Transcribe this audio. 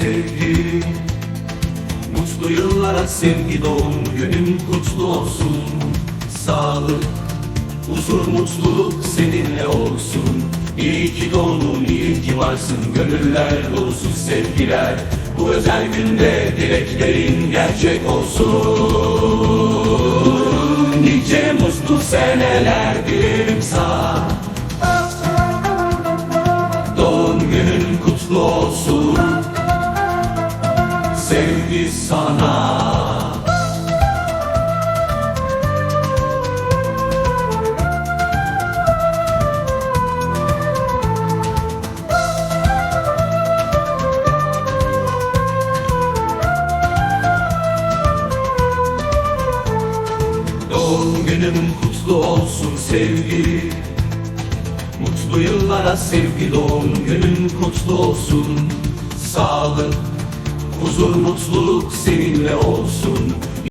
sevgi Mutlu yıllara sevgi doğum günün kutlu olsun. Sağlık, huzur, mutluluk seninle olsun. İyi ki doğdun, iyi ki varsın Gönüller dolusu sevgiler. Bu özel günde dileklerin gerçek olsun. Nice mutlu seneler dilerim sana günün kutlu olsun. Sevgi sana. Doğum günün kutlu olsun sevgi Mutlu yıllara sevgi doğum günün kutlu olsun. Sağlık, huzur, mutluluk seninle olsun